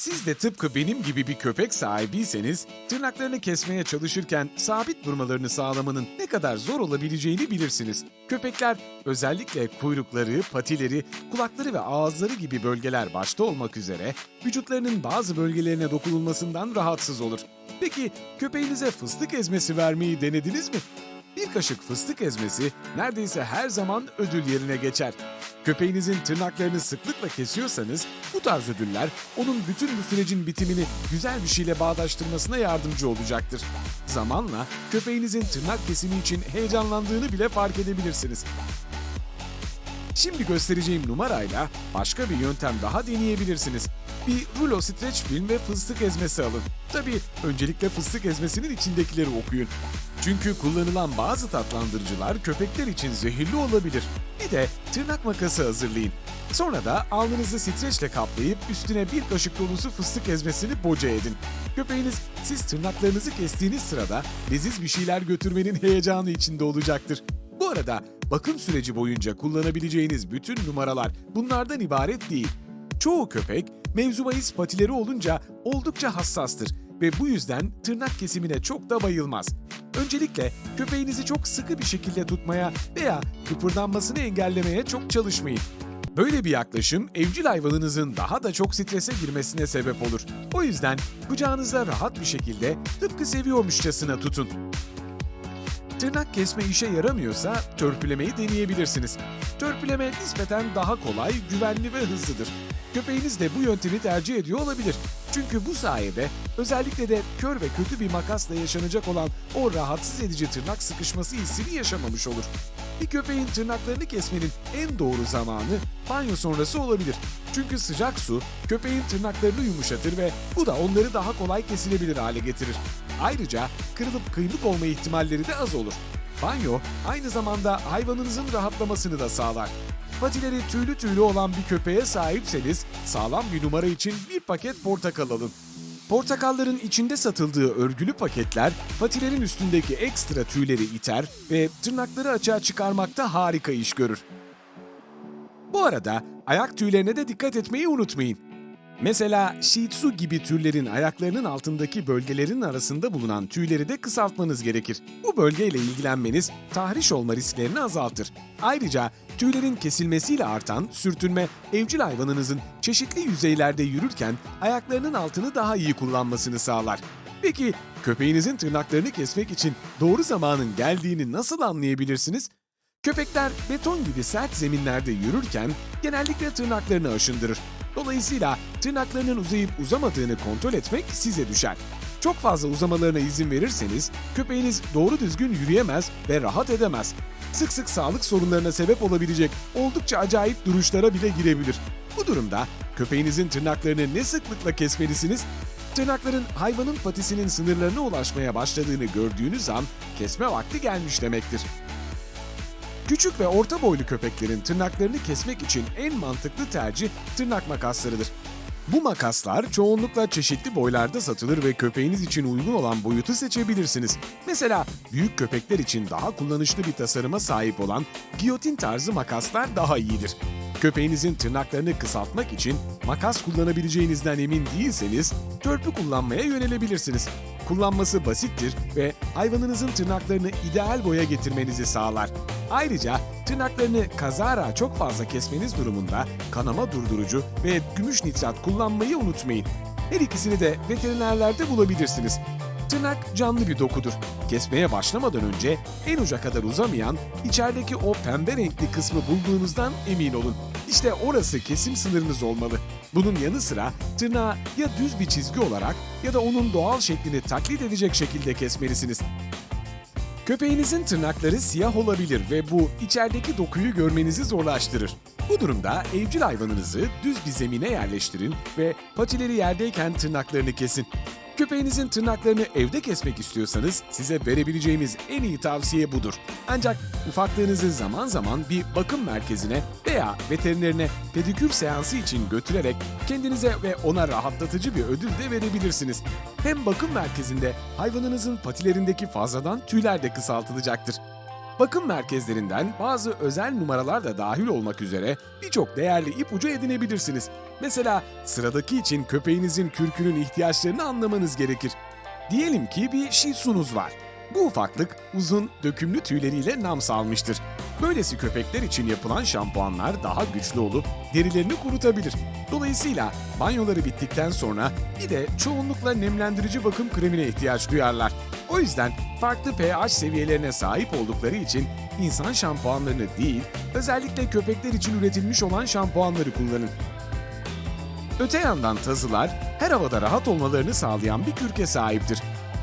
Siz de tıpkı benim gibi bir köpek sahibiyseniz, tırnaklarını kesmeye çalışırken sabit durmalarını sağlamanın ne kadar zor olabileceğini bilirsiniz. Köpekler özellikle kuyrukları, patileri, kulakları ve ağızları gibi bölgeler başta olmak üzere vücutlarının bazı bölgelerine dokunulmasından rahatsız olur. Peki köpeğinize fıstık ezmesi vermeyi denediniz mi? Bir kaşık fıstık ezmesi neredeyse her zaman ödül yerine geçer. Köpeğinizin tırnaklarını sıklıkla kesiyorsanız bu tarz ödüller onun bütün bu sürecin bitimini güzel bir şeyle bağdaştırmasına yardımcı olacaktır. Zamanla köpeğinizin tırnak kesimi için heyecanlandığını bile fark edebilirsiniz. Şimdi göstereceğim numarayla başka bir yöntem daha deneyebilirsiniz. Bir rulo streç film ve fıstık ezmesi alın. Tabii öncelikle fıstık ezmesinin içindekileri okuyun. Çünkü kullanılan bazı tatlandırıcılar köpekler için zehirli olabilir. Bir de tırnak makası hazırlayın. Sonra da alnınızı streçle kaplayıp üstüne bir kaşık dolusu fıstık ezmesini boca edin. Köpeğiniz siz tırnaklarınızı kestiğiniz sırada leziz bir şeyler götürmenin heyecanı içinde olacaktır. Bu arada bakım süreci boyunca kullanabileceğiniz bütün numaralar bunlardan ibaret değil. Çoğu köpek mevzu bahis patileri olunca oldukça hassastır ve bu yüzden tırnak kesimine çok da bayılmaz. Öncelikle köpeğinizi çok sıkı bir şekilde tutmaya veya kıpırdanmasını engellemeye çok çalışmayın. Böyle bir yaklaşım evcil hayvanınızın daha da çok strese girmesine sebep olur. O yüzden kucağınızda rahat bir şekilde tıpkı seviyormuşçasına tutun. Tırnak kesme işe yaramıyorsa törpülemeyi deneyebilirsiniz. Törpüleme nispeten daha kolay, güvenli ve hızlıdır. Köpeğiniz de bu yöntemi tercih ediyor olabilir. Çünkü bu sayede özellikle de kör ve kötü bir makasla yaşanacak olan o rahatsız edici tırnak sıkışması hissini yaşamamış olur. Bir köpeğin tırnaklarını kesmenin en doğru zamanı banyo sonrası olabilir. Çünkü sıcak su köpeğin tırnaklarını yumuşatır ve bu da onları daha kolay kesilebilir hale getirir. Ayrıca kırılıp kıymık olma ihtimalleri de az olur. Banyo aynı zamanda hayvanınızın rahatlamasını da sağlar. Patileri tüylü tüylü olan bir köpeğe sahipseniz sağlam bir numara için bir paket portakal alın. Portakalların içinde satıldığı örgülü paketler patilerin üstündeki ekstra tüyleri iter ve tırnakları açığa çıkarmakta harika iş görür. Bu arada ayak tüylerine de dikkat etmeyi unutmayın. Mesela Shih Tzu gibi türlerin ayaklarının altındaki bölgelerin arasında bulunan tüyleri de kısaltmanız gerekir. Bu bölgeyle ilgilenmeniz tahriş olma risklerini azaltır. Ayrıca tüylerin kesilmesiyle artan sürtünme evcil hayvanınızın çeşitli yüzeylerde yürürken ayaklarının altını daha iyi kullanmasını sağlar. Peki köpeğinizin tırnaklarını kesmek için doğru zamanın geldiğini nasıl anlayabilirsiniz? Köpekler beton gibi sert zeminlerde yürürken genellikle tırnaklarını aşındırır. Dolayısıyla tırnaklarının uzayıp uzamadığını kontrol etmek size düşer. Çok fazla uzamalarına izin verirseniz köpeğiniz doğru düzgün yürüyemez ve rahat edemez. Sık sık sağlık sorunlarına sebep olabilecek oldukça acayip duruşlara bile girebilir. Bu durumda köpeğinizin tırnaklarını ne sıklıkla kesmelisiniz? Tırnakların hayvanın patisinin sınırlarına ulaşmaya başladığını gördüğünüz an kesme vakti gelmiş demektir. Küçük ve orta boylu köpeklerin tırnaklarını kesmek için en mantıklı tercih tırnak makaslarıdır. Bu makaslar çoğunlukla çeşitli boylarda satılır ve köpeğiniz için uygun olan boyutu seçebilirsiniz. Mesela büyük köpekler için daha kullanışlı bir tasarıma sahip olan giyotin tarzı makaslar daha iyidir. Köpeğinizin tırnaklarını kısaltmak için makas kullanabileceğinizden emin değilseniz törpü kullanmaya yönelebilirsiniz. Kullanması basittir ve hayvanınızın tırnaklarını ideal boya getirmenizi sağlar. Ayrıca tırnaklarını kazara çok fazla kesmeniz durumunda kanama durdurucu ve gümüş nitrat kullanmayı unutmayın. Her ikisini de veterinerlerde bulabilirsiniz. Tırnak canlı bir dokudur. Kesmeye başlamadan önce en uca kadar uzamayan içerideki o pembe renkli kısmı bulduğunuzdan emin olun. İşte orası kesim sınırınız olmalı. Bunun yanı sıra tırnağı ya düz bir çizgi olarak ya da onun doğal şeklini taklit edecek şekilde kesmelisiniz. Köpeğinizin tırnakları siyah olabilir ve bu içerideki dokuyu görmenizi zorlaştırır. Bu durumda evcil hayvanınızı düz bir zemine yerleştirin ve patileri yerdeyken tırnaklarını kesin. Köpeğinizin tırnaklarını evde kesmek istiyorsanız size verebileceğimiz en iyi tavsiye budur. Ancak ufaklığınızı zaman zaman bir bakım merkezine veya veterinerine pedikür seansı için götürerek kendinize ve ona rahatlatıcı bir ödül de verebilirsiniz. Hem bakım merkezinde hayvanınızın patilerindeki fazladan tüyler de kısaltılacaktır. Bakım merkezlerinden bazı özel numaralar da dahil olmak üzere birçok değerli ipucu edinebilirsiniz. Mesela sıradaki için köpeğinizin kürkünün ihtiyaçlarını anlamanız gerekir. Diyelim ki bir Shih Tzu'nuz var. Bu ufaklık uzun, dökümlü tüyleriyle nam salmıştır. Böylesi köpekler için yapılan şampuanlar daha güçlü olup derilerini kurutabilir. Dolayısıyla banyoları bittikten sonra bir de çoğunlukla nemlendirici bakım kremine ihtiyaç duyarlar. O yüzden farklı pH seviyelerine sahip oldukları için insan şampuanlarını değil, özellikle köpekler için üretilmiş olan şampuanları kullanın. Öte yandan tazılar her havada rahat olmalarını sağlayan bir kürke sahiptir.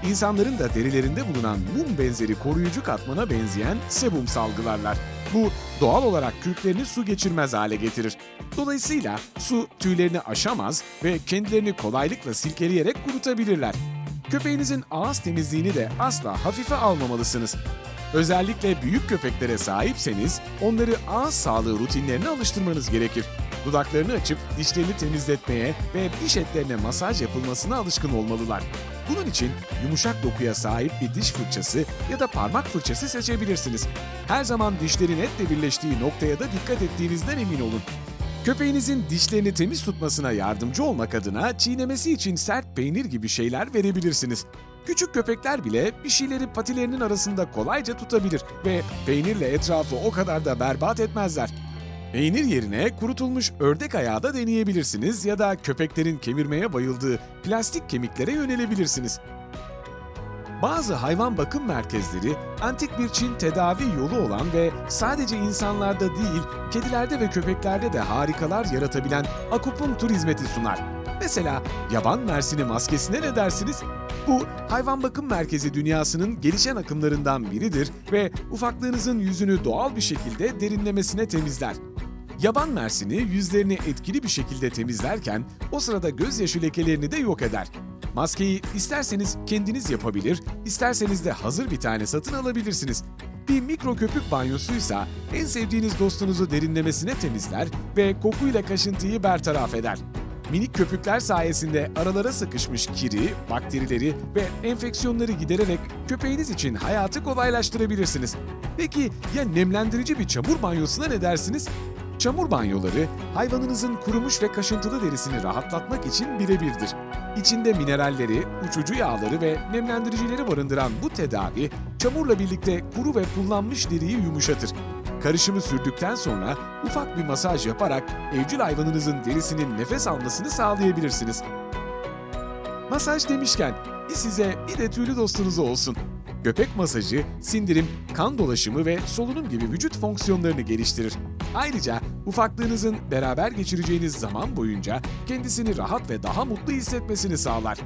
İnsanların da derilerinde bulunan mum benzeri koruyucu katmana benzeyen sebum salgılarlar. Bu doğal olarak kürklerini su geçirmez hale getirir. Dolayısıyla su tüylerini aşamaz ve kendilerini kolaylıkla silkeleyerek kurutabilirler. Köpeğinizin ağız temizliğini de asla hafife almamalısınız. Özellikle büyük köpeklere sahipseniz onları ağız sağlığı rutinlerine alıştırmanız gerekir. Dudaklarını açıp dişlerini temizletmeye ve diş etlerine masaj yapılmasına alışkın olmalılar. Bunun için yumuşak dokuya sahip bir diş fırçası ya da parmak fırçası seçebilirsiniz. Her zaman dişlerin etle birleştiği noktaya da dikkat ettiğinizden emin olun. Köpeğinizin dişlerini temiz tutmasına yardımcı olmak adına çiğnemesi için sert peynir gibi şeyler verebilirsiniz. Küçük köpekler bile bir şeyleri patilerinin arasında kolayca tutabilir ve peynirle etrafı o kadar da berbat etmezler. Peynir yerine kurutulmuş ördek ayağı da deneyebilirsiniz ya da köpeklerin kemirmeye bayıldığı plastik kemiklere yönelebilirsiniz. Bazı hayvan bakım merkezleri antik bir Çin tedavi yolu olan ve sadece insanlarda değil, kedilerde ve köpeklerde de harikalar yaratabilen akupunktur hizmeti sunar. Mesela yaban mersini maskesine ne dersiniz? Bu hayvan bakım merkezi dünyasının gelişen akımlarından biridir ve ufaklığınızın yüzünü doğal bir şekilde derinlemesine temizler. Yaban mersini yüzlerini etkili bir şekilde temizlerken o sırada gözyaşı lekelerini de yok eder. Maskeyi isterseniz kendiniz yapabilir, isterseniz de hazır bir tane satın alabilirsiniz. Bir mikro köpük banyosuysa en sevdiğiniz dostunuzu derinlemesine temizler ve kokuyla kaşıntıyı bertaraf eder. Minik köpükler sayesinde aralara sıkışmış kiri, bakterileri ve enfeksiyonları gidererek köpeğiniz için hayatı kolaylaştırabilirsiniz. Peki ya nemlendirici bir çamur banyosuna ne dersiniz? Çamur banyoları hayvanınızın kurumuş ve kaşıntılı derisini rahatlatmak için birebirdir. İçinde mineralleri, uçucu yağları ve nemlendiricileri barındıran bu tedavi çamurla birlikte kuru ve pullanmış deriyi yumuşatır. Karışımı sürdükten sonra ufak bir masaj yaparak evcil hayvanınızın derisinin nefes almasını sağlayabilirsiniz. Masaj demişken size bir de tüylü dostunuz olsun. Köpek masajı, sindirim, kan dolaşımı ve solunum gibi vücut fonksiyonlarını geliştirir. Ayrıca ufaklığınızın beraber geçireceğiniz zaman boyunca kendisini rahat ve daha mutlu hissetmesini sağlar.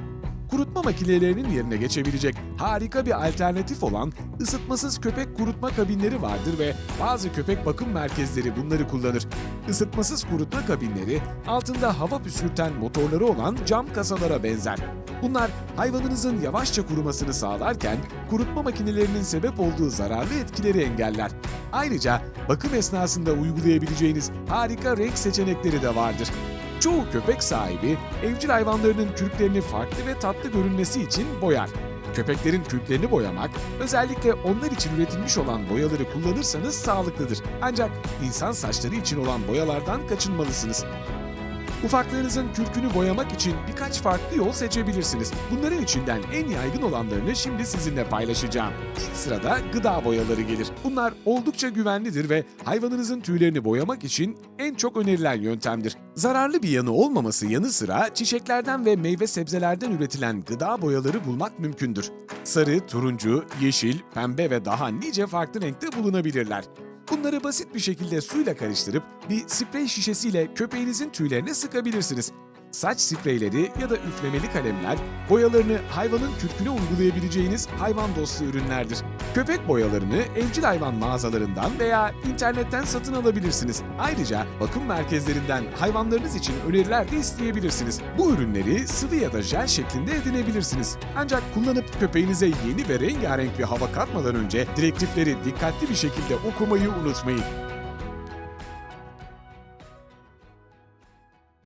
Kurutma makinelerinin yerine geçebilecek harika bir alternatif olan ısıtmasız köpek kurutma kabinleri vardır ve bazı köpek bakım merkezleri bunları kullanır. Isıtmasız kurutma kabinleri altında hava püskürten motorları olan cam kasalara benzer. Bunlar hayvanınızın yavaşça kurumasını sağlarken kurutma makinelerinin sebep olduğu zararlı etkileri engeller. Ayrıca bakım esnasında uygulayabileceğiniz harika renk seçenekleri de vardır. Çoğu köpek sahibi evcil hayvanlarının kürklerini farklı ve tatlı görünmesi için boyar. Köpeklerin kürklerini boyamak, özellikle onlar için üretilmiş olan boyaları kullanırsanız sağlıklıdır. Ancak insan saçları için olan boyalardan kaçınmalısınız. Ufaklarınızın kürkünü boyamak için birkaç farklı yol seçebilirsiniz. Bunların içinden en yaygın olanlarını şimdi sizinle paylaşacağım. İlk sırada gıda boyaları gelir. Bunlar oldukça güvenlidir ve hayvanınızın tüylerini boyamak için en çok önerilen yöntemdir. Zararlı bir yanı olmaması yanı sıra çiçeklerden ve meyve sebzelerden üretilen gıda boyaları bulmak mümkündür. Sarı, turuncu, yeşil, pembe ve daha nice farklı renkte bulunabilirler. Bunları basit bir şekilde suyla karıştırıp bir sprey şişesiyle köpeğinizin tüylerine sıkabilirsiniz. Saç spreyleri ya da üflemeli kalemler boyalarını hayvanın kürküne uygulayabileceğiniz hayvan dostu ürünlerdir. Köpek boyalarını evcil hayvan mağazalarından veya internetten satın alabilirsiniz. Ayrıca bakım merkezlerinden hayvanlarınız için öneriler de isteyebilirsiniz. Bu ürünleri sıvı ya da jel şeklinde edinebilirsiniz. Ancak kullanıp köpeğinize yeni ve rengarenk bir hava katmadan önce direktifleri dikkatli bir şekilde okumayı unutmayın.